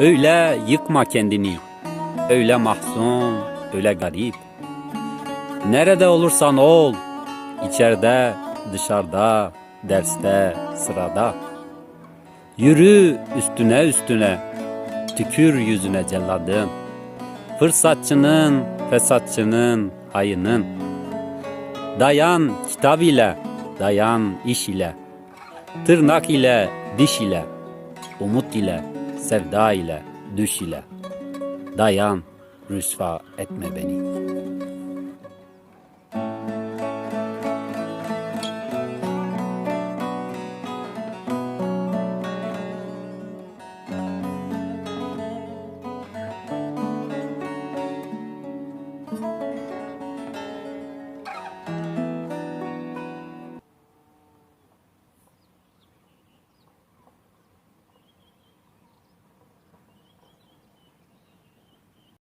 Öyle yıkma kendini. Öyle mahzun, öyle garip. Nerede olursan ol, içeride, dışarıda, derste, sırada. Yürü üstüne üstüne, tükür yüzüne celladın. Fırsatçının, fesatçının, hayının. Dayan kitap ile, dayan iş ile. Tırnak ile, diş ile, umut ile, sevda ile, düş ile. Dayan, rüsva etme beni.